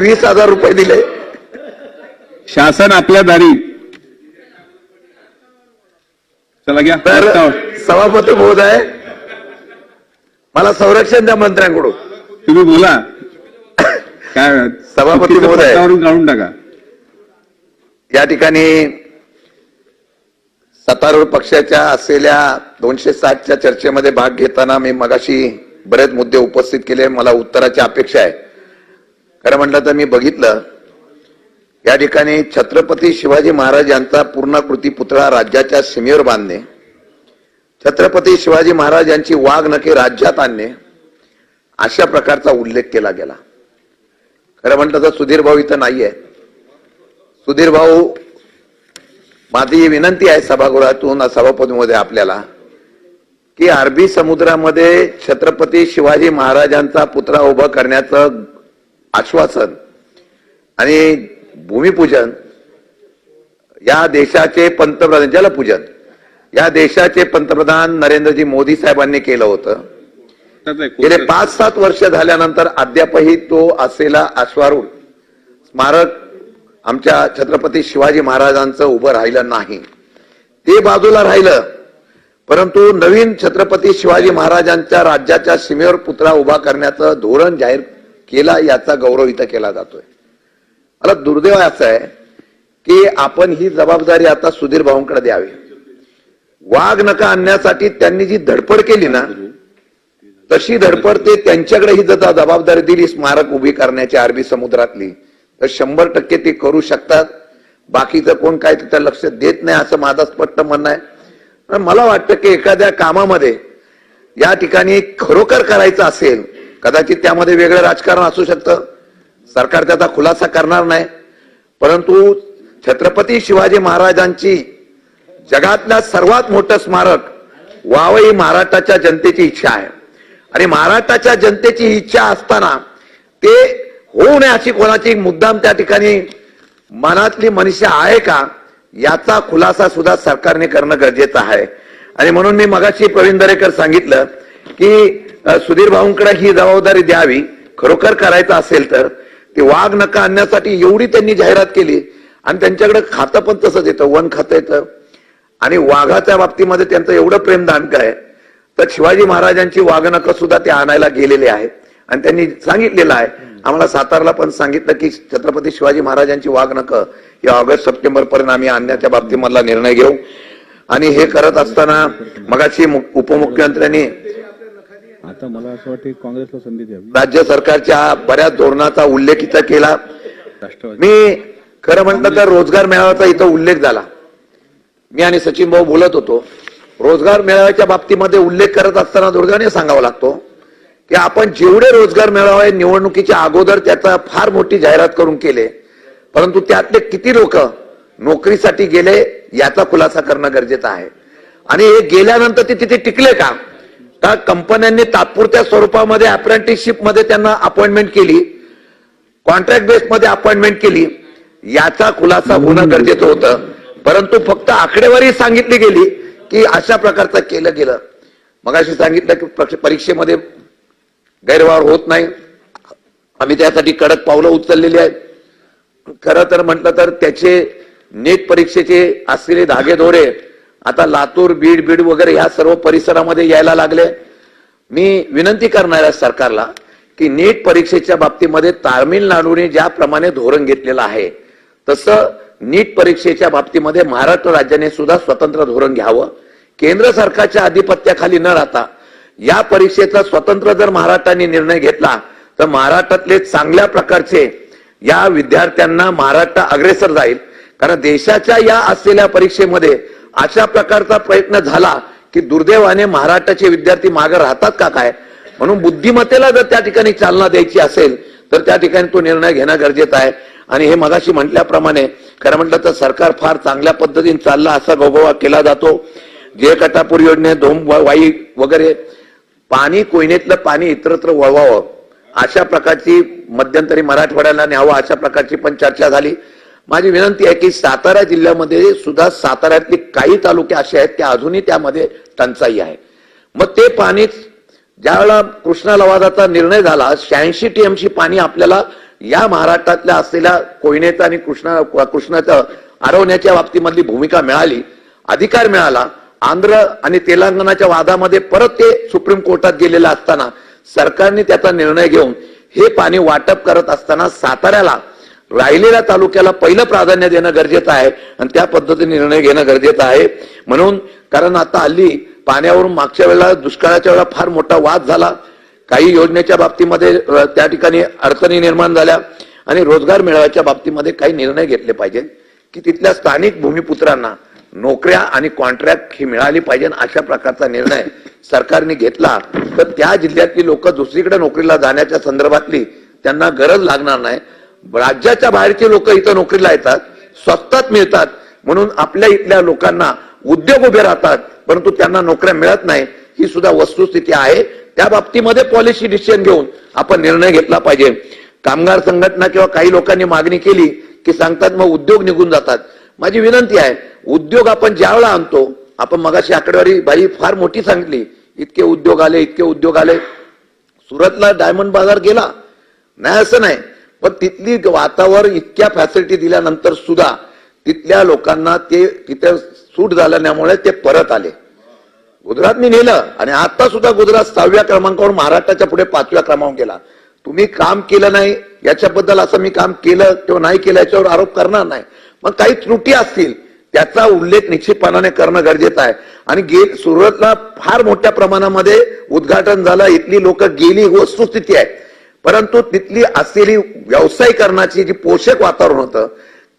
वीस हजार रुपये दिले. शासन आपल्या दारी. चला घ्या. तर. सभापती महोदय मला संरक्षण द्या मंत्र्यांकडून. तुम्ही बोला. काय? सभापती महोदय. काढून टाका. या ठिकाणी सत्तारूढ पक्षाच्या असलेल्या दोनशे साठच्या चर्चेमध्ये भाग घेताना मी मगाशी बरेच मुद्दे उपस्थित केले. मला उत्तराची अपेक्षा आहे. खरं म्हटलं तर मी बघितलं या ठिकाणी छत्रपती शिवाजी महाराज यांचा पूर्णाकृती पुतळा राज्याच्या सीमेवर बांधणे छत्रपती शिवाजी महाराज यांची वाघ नखे राज्यात आणणे अशा प्रकारचा उल्लेख केला गेला. खरं म्हटलं तर सुधीर भाऊ इथं नाहीये. सुधीर भाऊ माझी विनंती आहे सभागृहातून सभापतीमध्ये आपल्याला की अरबी समुद्रामध्ये छत्रपती शिवाजी महाराजांचा पुतळा उभा करण्याचं आश्वासन आणि भूमिपूजन या देशाचे पंतप्रधान जलपूजन या देशाचे पंतप्रधान नरेंद्रजी मोदी साहेबांनी केलं होतं. गेले पाच सात वर्ष झाल्यानंतर अद्यापही तो असलेला अश्वारूढ स्मारक आमच्या छत्रपती शिवाजी महाराजांचं उभं राहिलं नाही. ते बाजूला राहिलं परंतु नवीन छत्रपती शिवाजी महाराजांच्या राज्याच्या सीमेवर पुतळा उभा करण्याचं धोरण जाहीर केला याचा गौरव इथं केला जातोय. मला दुर्दैव असं आहे की आपण ही जबाबदारी आता सुधीर भाऊंकडे द्यावी. वाघ नका आणण्यासाठी त्यांनी जी धडपड केली ना तशी धडपड ते त्यांच्याकडे ही जर जबाबदारी दिली स्मारक उभी करण्याची अरबी समुद्रातली तर शंभर टक्के ते करू शकतात. बाकीचं कोण काय तिथं लक्ष देत नाही असं माझं स्पष्ट म्हणणं आहे. पण मला वाटतं की एखाद्या कामामध्ये या ठिकाणी खरोखर करायचं असेल कदाचित त्यामध्ये वेगळं राजकारण असू शकतं. सरकार त्याचा खुलासा करणार नाही. परंतु छत्रपती शिवाजी महाराजांची जगातल्या सर्वात मोठं स्मारक व्हावं ही महाराष्ट्राच्या जनतेची इच्छा आहे. आणि महाराष्ट्राच्या जनतेची इच्छा असताना ते होऊ नये अशी कोणाची मुद्दाम त्या ठिकाणी मनातली मनुष्य आहे का याचा खुलासा सुद्धा सरकारने करणं गरजेचं आहे. आणि म्हणून मी मगाशी प्रवीण दरेकर सांगितलं की सुधीर भाऊंकडे ही जबाबदारी द्यावी खरोखर करायचं असेल तर ते वाघ नका आणण्यासाठी एवढी त्यांनी जाहिरात केली आणि त्यांच्याकडे खातं पण तसंच येतं वन खातं येतं. आणि वाघाच्या बाबतीमध्ये त्यांचं एवढं प्रेमदानक आहे तर शिवाजी महाराजांची वाघनकं सुद्धा ते आणायला गेलेले आहेत आणि त्यांनी सांगितलेलं आहे आम्हाला सातारला पण सांगितलं की छत्रपती शिवाजी महाराजांची वाघनकं या ऑगस्ट सप्टेंबर पर्यंत आम्ही आणण्याच्या बाबतीमधला निर्णय घेऊ. आणि हे करत असताना मगाशी उपमुख्यमंत्र्यांनी आता मला असं वाटतं काँग्रेसला संधी द्यावी. राज्य सरकारच्या बऱ्याच धोरणाचा उल्लेख इथं केला. मी खरं म्हटलं तर रोजगार मेळाव्याचा इथं उल्लेख झाला. मी आणि सचिन भाऊ बोलत होतो. रोजगार मेळाव्याच्या बाबतीमध्ये उल्लेख करत असताना दुर्गाने सांगावा लागतो की आपण जेवढे रोजगार मेळावे निवडणुकीच्या अगोदर त्याचा फार मोठी जाहिरात करून केले परंतु त्यातले किती लोक नोकरीसाठी गेले याचा खुलासा करणं गरजेचं आहे. आणि हे गेल्यानंतर ते तिथे टिकले का? का कंपन्यांनी तात्पुरत्या स्वरूपामध्ये अप्रेंटिसशिपमध्ये त्यांना अपॉइंटमेंट केली? कॉन्ट्रॅक्ट बेसमध्ये अपॉइंटमेंट केली. याचा खुलासा होणं गरजेचं होतं. परंतु फक्त आकडेवारी सांगितली गेली की अशा प्रकारचं केलं गेलं. मगाशी सांगितलं की पक्ष- परीक्षेमध्ये गैरव्यवहार होत नाही. आम्ही त्यासाठी कडक पावलं उचललेली आहेत. खरं तर म्हटलं तर त्याचे नेट परीक्षेचे असलेले धागेदोरे आता लातूर बीड बीड वगैरे या सर्व परिसरामध्ये यायला लागले. मी विनंती करणार आहे सरकारला की नीट परीक्षेच्या बाबतीमध्ये तामिळनाडूने ज्याप्रमाणे धोरण घेतलेलं आहे तसं नीट परीक्षेच्या बाबतीमध्ये महाराष्ट्र राज्याने सुद्धा स्वतंत्र धोरण घ्यावं. केंद्र सरकारच्या आधिपत्याखाली न राहता या परीक्षेचा स्वतंत्र जर महाराष्ट्राने निर्णय घेतला तर महाराष्ट्रातले चांगल्या प्रकारचे या विद्यार्थ्यांना महाराष्ट्र अग्रेसर जाईल. कारण देशाच्या या असलेल्या परीक्षेमध्ये अशा प्रकारचा प्रयत्न झाला की दुर्दैवाने महाराष्ट्राचे विद्यार्थी मागे राहतात का काय? म्हणून बुद्धिमत्तेला जर त्या ठिकाणी चालना द्यायची असेल तर त्या ठिकाणी तो निर्णय घेणं गरजेचं आहे. आणि हे मगाशी म्हटल्याप्रमाणे खरं म्हटलं तर सरकार फार चांगल्या पद्धतीने चालला असा गोगोवा केला जातो. जे कटापूर योजने धोम वाई वगैरे पाणी कोयनेतलं पाणी इतरत्र वळवावं. अशा प्रकारची मध्यंतरी मराठवाड्याला न्यावं अशा प्रकारची पण चर्चा झाली. माझी विनंती आहे की सातारा जिल्ह्यामध्ये सुद्धा साताऱ्यातले काही तालुके असे आहेत की अजूनही त्यामध्ये टंचाई आहे. मग ते पाणीच ज्यावेळेला कृष्णा लवादाचा निर्णय झाला शहाऐंशी टीएमसी पाणी आपल्याला या महाराष्ट्रातल्या असलेल्या कोयनेचा आणि कृष्णा कृष्णाचं आरवण्याच्या बाबतीमधली भूमिका मिळाली अधिकार मिळाला. आंध्र आणि तेलंगणाच्या वादामध्ये परत ते सुप्रीम कोर्टात गेलेलं असताना सरकारने त्याचा निर्णय घेऊन हे पाणी वाटप करत असताना साताऱ्याला राहिलेल्या तालुक्याला पहिलं प्राधान्य देणं गरजेचं आहे आणि त्या पद्धतीने निर्णय घेणं गरजेचं आहे. म्हणून कारण आता हल्ली पाण्यावरून मागच्या वेळेला दुष्काळाच्या वेळेला फार मोठा वाद झाला. काही योजनेच्या बाबतीमध्ये त्या ठिकाणी अडचणी निर्माण झाल्या आणि रोजगार मिळवायच्या बाबतीमध्ये काही निर्णय घेतले पाहिजेत की तिथल्या स्थानिक भूमिपुत्रांना नोकऱ्या आणि कॉन्ट्रॅक्ट ही मिळाली पाहिजे अशा प्रकारचा निर्णय सरकारने घेतला. तर त्या जिल्ह्यातली लोक दुसरीकडे नोकरीला जाण्याच्या संदर्भातली त्यांना गरज लागणार नाही. राज्याच्या बाहेरचे लोक इथं नोकरीला येतात स्वस्तात मिळतात म्हणून आपल्या इथल्या लोकांना उद्योग उभे राहतात परंतु त्यांना नोकऱ्या मिळत नाही ही सुद्धा वस्तुस्थिती आहे. त्या बाबतीमध्ये पॉलिसी डिसिजन घेऊन आपण निर्णय घेतला पाहिजे. कामगार संघटना किंवा काही लोकांनी मागणी केली की सांगतात मग उद्योग निघून जातात. माझी विनंती आहे उद्योग आपण ज्यावेळेला आणतो आपण मगाशी आकडेवारी बाई फार मोठी सांगितली इतके उद्योग आले इतके उद्योग आले. सुरतला डायमंड बाजार गेला. नाही असं नाही. पण तिथली वातावरण इतक्या फॅसिलिटी दिल्यानंतर सुद्धा तिथल्या लोकांना ते तिथे सूट झाल्यामुळे ते परत आले. गुजरातनी नेलं आणि आता सुद्धा गुजरात सहाव्या क्रमांकावर महाराष्ट्राच्या पुढे पाचव्या क्रमांक गेला. तुम्ही काम केलं नाही याच्याबद्दल असं मी काम केलं किंवा नाही केलं याच्यावर आरोप करणार नाही. मग काही त्रुटी असतील त्याचा उल्लेख निश्चितपणाने करणं गरजेचं आहे. आणि गे सुरतला फार मोठ्या प्रमाणामध्ये उद्घाटन झालं इथली लोक गेली वस्तुस्थिती आहे. परंतु तिथली असलेली व्यावसायीकरणाची जी पोषक वातावरण होतं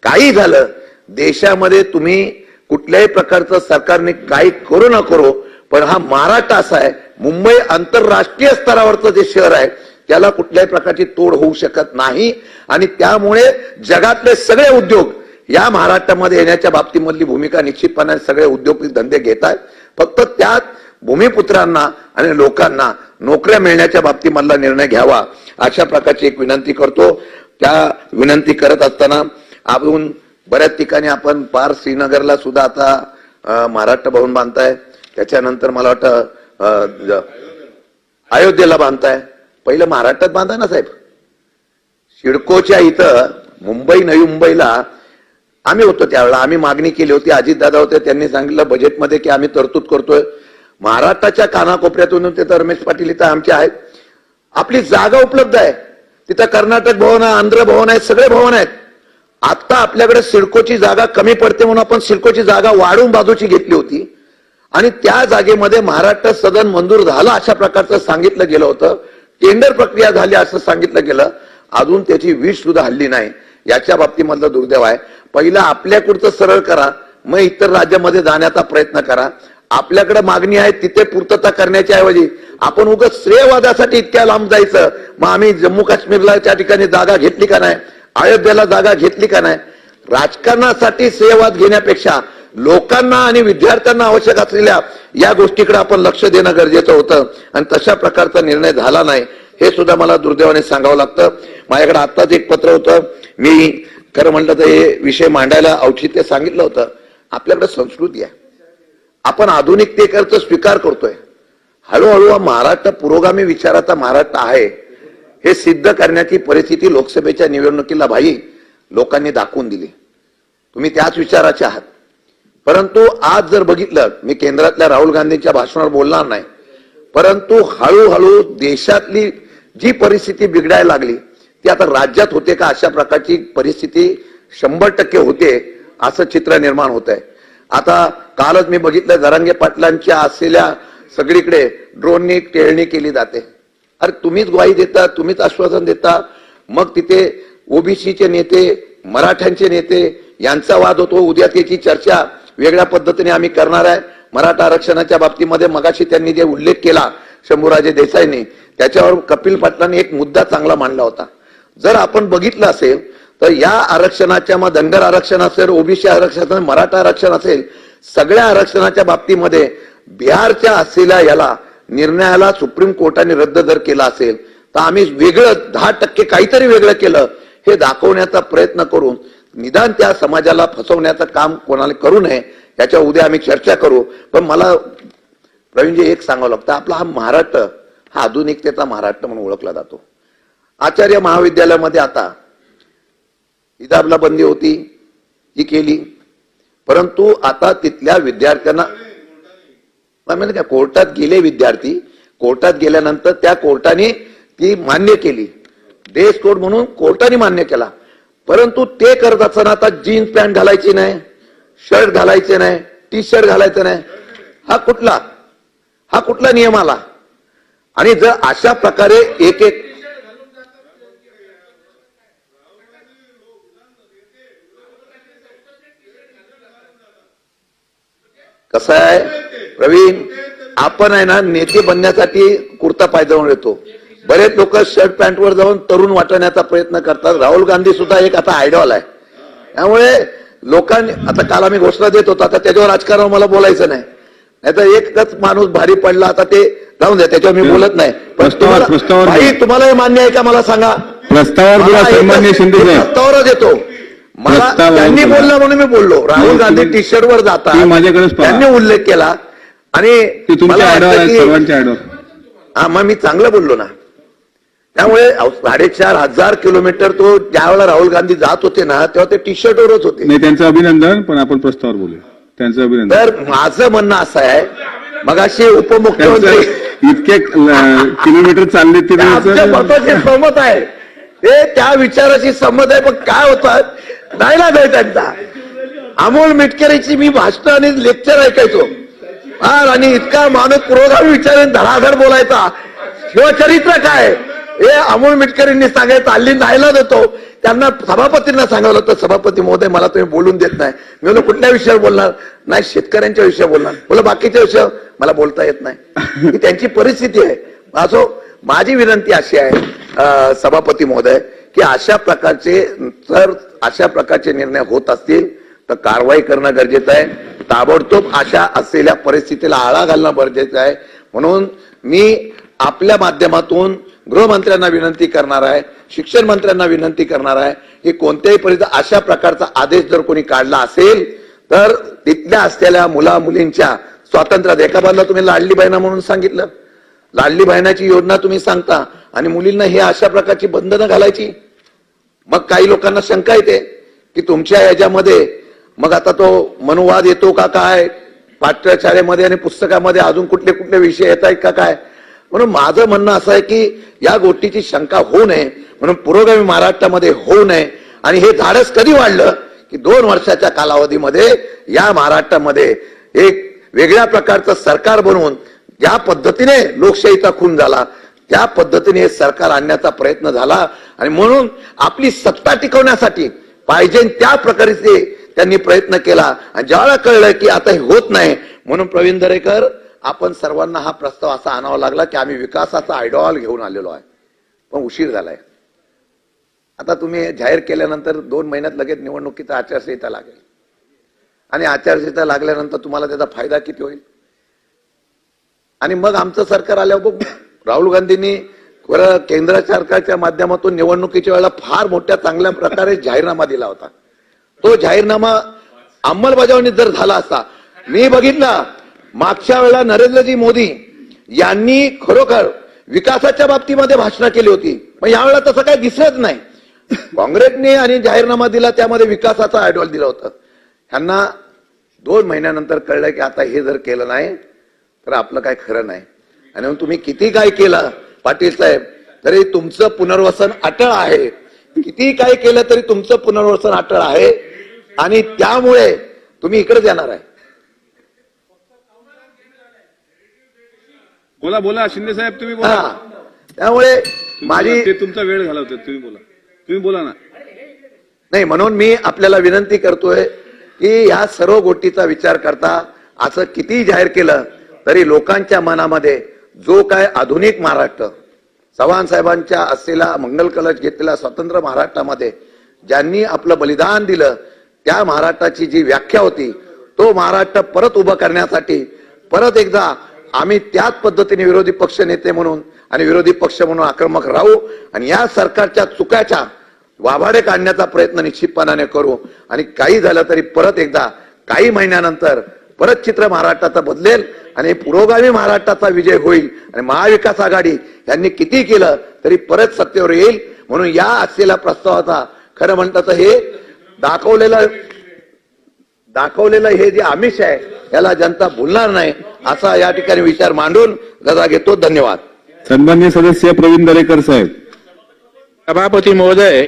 काही झालं देशामध्ये तुम्ही कुठल्याही प्रकारचं सरकारने काही करू न करू पण हा महाराष्ट्र असा आहे मुंबई आंतरराष्ट्रीय स्तरावरचं जे शहर आहे त्याला कुठल्याही प्रकारची तोड होऊ शकत नाही. आणि त्यामुळे जगातले सगळे उद्योग या महाराष्ट्रामध्ये येण्याच्या बाबतीमधली भूमिका निश्चितपणे सगळे उद्योग धंदे घेत आहेत. फक्त त्यात भूमिपुत्रांना आणि लोकांना नोकऱ्या मिळण्याच्या बाबतीमधला निर्णय घ्यावा अशा प्रकारची एक विनंती करतो. त्या विनंती करत असताना आपण बऱ्याच ठिकाणी आपण पार श्रीनगरला सुद्धा आता महाराष्ट्र भवन बांधताय. त्याच्यानंतर मला वाटतं अं, अयोध्येला बांधताय. पहिलं महाराष्ट्रात बांधा ना साहेब. सिडकोच्या इथं मुंबई नवी मुंबईला आम्ही होतो त्यावेळेला. आम्ही मागणी केली होती अजितदादा होते त्यांनी सांगितलं बजेटमध्ये की आम्ही तरतूद करतोय. महाराष्ट्राच्या कानाकोपऱ्यातून तिथं रमेश पाटील इथं आमचे आहेत. आपली जागा उपलब्ध आहे. तिथं कर्नाटक भवन आहे आंध्र भवन आहेत सगळे भवन आहेत. आता आपल्याकडे सिडकोची जागा कमी पडते म्हणून आपण सिडकोची जागा वाढून बाजूची घेतली होती. आणि त्या जागेमध्ये महाराष्ट्र सदन मंजूर झालं अशा प्रकारचं सांगितलं गेलं होतं. टेंडर प्रक्रिया झाली असं सांगितलं गेलं. अजून त्याची वीज सुद्धा हल्ली नाही. याच्या बाबतीमधलं दुर्दैव आहे. पहिलं आपल्याकडचं सरळ करा. मग इतर राज्यामध्ये जाण्याचा प्रयत्न करा. आपल्याकडे मागणी आहे तिथे पूर्तता करण्याच्या ऐवजी आपण उगत श्रेयवादासाठी इतक्या लांब जायचं? मग आम्ही जम्मू काश्मीरला त्या ठिकाणी जागा घेतली का नाही? अयोध्येला जागा घेतली का नाही? राजकारणासाठी श्रेयवाद घेण्यापेक्षा लोकांना आणि विद्यार्थ्यांना आवश्यक असलेल्या या गोष्टीकडे आपण लक्ष देणं गरजेचं होतं. आणि तशा प्रकारचा निर्णय झाला नाही. हे सुद्धा मला दुर्दैवाने सांगावं लागतं. माझ्याकडे आत्ताच एक पत्र होतं. मी खरं म्हटलं तर हे विषय मांडायला औचित्य सांगितलं होतं. आपल्याकडे संस्कृती आहे. आपण आधुनिकतेकरचा स्वीकार करतोय. हळूहळू हा महाराष्ट्र पुरोगामी विचाराचा महाराष्ट्र आहे हे सिद्ध करण्याची परिस्थिती लोकसभेच्या निवडणुकीला भाई लोकांनी दाखवून दिली. तुम्ही त्याच विचाराचे आहात. परंतु आज जर बघितलं मी केंद्रातल्या राहुल गांधींच्या भाषणावर बोलणार नाही. परंतु हळूहळू देशातली जी परिस्थिती बिघडायला लागली ती आता राज्यात होते का अशा प्रकारची परिस्थिती शंभर टक्के होते असं चित्र निर्माण होत आहे आता कालच मी बघितलं जरांगे पाटलांच्या असलेल्या सगळीकडे ड्रोननी टेळणी केली जाते. अरे तुम्हीच ग्वाही देता तुम्हीच आश्वासन देता. मग तिथे ओबीसीचे नेते मराठ्यांचे नेते यांचा वाद होतो. उद्या त्याची चर्चा वेगळ्या पद्धतीने आम्ही करणार आहे. मराठा आरक्षणाच्या बाबतीमध्ये मगाशी त्यांनी जे उल्लेख केला शंभूराजे देसाईंनी त्याच्यावर कपिल पाटलांनी एक मुद्दा चांगला मांडला होता. जर आपण बघितलं असेल तर या आरक्षणाच्या मग धनगर आरक्षण असेल ओबीसी आरक्षण असेल मराठा आरक्षण असेल सगळ्या आरक्षणाच्या बाबतीमध्ये बिहारच्या असलेल्या याला निर्णयाला सुप्रीम कोर्टाने रद्द जर केला असेल तर आम्ही वेगळं दहा टक्के काहीतरी वेगळं केलं हे दाखवण्याचा प्रयत्न करून निदान त्या समाजाला फसवण्याचं काम कोणाला करू नये याच्या उद्या आम्ही चर्चा करू. पण मला प्रवीणजी एक सांगावं लागतं आपला हा महाराष्ट्र हा आधुनिकतेचा महाराष्ट्र म्हणून ओळखला जातो. आचार्य महाविद्यालयामध्ये आता हिजाबला बंदी होती ती केली. परंतु आता तिथल्या विद्यार्थ्यांना म्हणजे कोर्टात गेले विद्यार्थी. कोर्टात गेल्यानंतर त्या कोर्टाने ती मान्य केली. ड्रेस कोड म्हणून कोर्टाने मान्य केला. परंतु ते करत असताना आता जीन्स पॅन्ट घालायची नाही शर्ट घालायचे नाही टी शर्ट घालायचं नाही. हा कुठला? हा कुठला नियम आला? आणि जर अशा प्रकारे एक एक कसं आहे? प्रवीण आपण आहे ना नेते बनण्यासाठी कुर्ता पायदळून येतो. बरेच लोक शर्ट पॅन्टवर जाऊन तरुण वाटण्याचा प्रयत्न करतात. राहुल गांधी सुद्धा एक आता आयडॉल आहे. त्यामुळे लोकांनी आता काल आम्ही घोषणा देत होतो आता त्याच्यावर राजकारण मला बोलायचं नाही. नाही तर एकच माणूस भारी पडला आता ते राहून द्या त्याच्यावर मी बोलत नाही. पण तुम्हाला- हे मान्य आहे का? मला सांगा. प्रस्तावावर प्रस्तावावरच येतो. मला त्यांनी बोला. बोललं म्हणून मी बोललो. राहुल गांधी टी शर्ट वर जातात. पहा. त्यांनी उल्लेख केला. आणि हा मग मी चांगलं बोललो ना. त्यामुळे साडेचार हजार किलोमीटर तो ज्यावेळेला राहुल गांधी जात होते ना तेव्हा ते टी शर्टवरच होते. नाही त्यांचं अभिनंदन पण आपण प्रस्तावावर बोलूया. त्यांचं अभिनंदन. तर माझं म्हणणं असं आहे मगाशी उपमुख्यमंत्री त्यांचं इतके किलोमीटर चालले ते सहमत आहे. ते त्या विचाराशी सहमत आहे पण काय होतात डायलॉग आहे त्यांचा. अमोल मिटकरीची मी भाषण आणि लेक्चर ऐकायचो. हा आणि इतका माणूस पुरोगामी विचार धडाधड बोलायचा. शिवचरित्र काय? हे अमोल मिटकरींनी सांगायचं हल्ली नाहीला देतो. त्यांना सभापतींना सांगावलं होतं सभापती महोदय मला तुम्ही बोलून देत नाही. मी म्हणलं कुठल्या विषयावर बोलणार? नाही शेतकऱ्यांच्या विषयावर बोलणार. बोला बाकीच्या विषयावर मला बोलता येत नाही. ही त्यांची परिस्थिती आहे. असो माझी विनंती अशी आहे सभापती महोदय की अशा प्रकारचे जर अशा प्रकारचे निर्णय होत असतील तर कारवाई करणं गरजेचं आहे. ताबडतोब अशा असलेल्या परिस्थितीला आळा घालणं गरजेचं आहे. म्हणून मी आपल्या माध्यमातून गृहमंत्र्यांना विनंती करणार आहे शिक्षण मंत्र्यांना विनंती करणार आहे की कोणत्याही परिस्थितीत अशा प्रकारचा आदेश जर कोणी काढला असेल तर तिथल्या असलेल्या मुला मुलींच्या स्वातंत्र्यात एका बाजूला तुम्ही लाडली बहिणा म्हणून सांगितलं. लाडली बहिणाची योजना तुम्ही सांगता आणि मुलींना हे अशा प्रकारची बंधनं घालायची. मग काही लोकांना शंका येते की तुमच्या याच्यामध्ये मग आता तो मनुवाद येतो का काय? पाठ्यशाळेमध्ये आणि पुस्तकामध्ये अजून कुठले कुठले विषय येत आहेत का काय? म्हणून माझं म्हणणं असं आहे की या गोष्टीची शंका होऊ नये म्हणून पुरोगामी महाराष्ट्रामध्ये होऊ नये. आणि हे धाडस कधी वाढलं? की दोन वर्षाच्या कालावधीमध्ये या महाराष्ट्रामध्ये एक वेगळ्या प्रकारचं सरकार बनवून ज्या पद्धतीने लोकशाहीचा खून झाला त्या पद्धतीने हे सरकार आणण्याचा प्रयत्न झाला. आणि म्हणून आपली सत्ता टिकवण्यासाठी पाहिजे त्या प्रकारे ते त्यांनी प्रयत्न केला. आणि ज्यावेळेला कळलं की आता हे होत नाही म्हणून प्रवीण दरेकर आपण सर्वांना हा प्रस्ताव असा आणावा लागला की आम्ही विकासाचा आयडॉल घेऊन आलेलो आहे. पण उशीर झालाय. आता तुम्ही जाहीर केल्यानंतर दोन महिन्यात लगेच निवडणुकीचा आचारसंहिता लागेल. आणि आचारसंहिता लागल्यानंतर तुम्हाला त्याचा फायदा किती होईल? आणि मग आमचं सरकार आल्यावर बघ. राहुल गांधींनी केंद्र सरकारच्या माध्यमातून निवडणुकीच्या वेळेला फार मोठ्या चांगल्या प्रकारे जाहीरनामा दिला होता. तो जाहीरनामा अंमलबजावणी जर झाला असता मी बघितला मागच्या वेळेला नरेंद्रजी मोदी यांनी खरोखर विकासाच्या बाबतीमध्ये भाषणं केली होती. पण यावेळेला तसं काही दिसत नाही. काँग्रेसने आणि जाहीरनामा दिला त्यामध्ये विकासाचा आयडॉल दिला होतं. ह्यांना दोन महिन्यानंतर कळलं की आता हे जर केलं नाही तर आपलं काय खरं नाही. आणि मग तुम्ही किती काय केलं? पाटील साहेब तरी तुमचं पुनर्वसन अटळ आहे. किती काय केलं तरी तुमचं पुनर्वसन अटळ आहे? आणि त्यामुळे तुम्ही इकडेच येणार आहे. बोला बोला. शिंदे साहेब तुम्ही बोला. हा. त्यामुळे माझी ते तुमचा वेळ घालवतात. तुम्ही बोला. तुम्ही बोला ना. नाही म्हणून मी आपल्याला विनंती करतोय की या सर्व गोष्टीचा विचार करता. असं किती जाहीर केलं तरी लोकांच्या मनामध्ये जो काय आधुनिक महाराष्ट्र चव्हाण साहेबांच्या असलेला मंगल कलश घेतलेला स्वतंत्र महाराष्ट्रामध्ये ज्यांनी आपलं बलिदान दिलं त्या महाराष्ट्राची जी व्याख्या होती तो महाराष्ट्र परत उभं करण्यासाठी परत एकदा आम्ही त्याच पद्धतीने विरोधी पक्ष नेते म्हणून आणि विरोधी पक्ष म्हणून आक्रमक राहू आणि या सरकारच्या चुकाच्या वाभाडे काढण्याचा प्रयत्न निश्चितपणाने करू आणि काही झालं तरी परत एकदा काही महिन्यानंतर परत चित्र महाराष्ट्राचं बदलेल. आणि पुरोगामी महाराष्ट्राचा विजय होईल आणि महाविकास आघाडी यांनी किती केलं तरी परत सत्तेवर येईल म्हणून या असलेल्या प्रस्तावाचा खरं म्हणतात तर हे दाखवलेलं दाखवलेलं हे जे आमिष आहे याला जनता भुलणार नाही असा या ठिकाणी विचार मांडून गदा घेतो. धन्यवाद. सन्मान्य सदस्य प्रवीण दरेकर साहेब. सभापती महोदय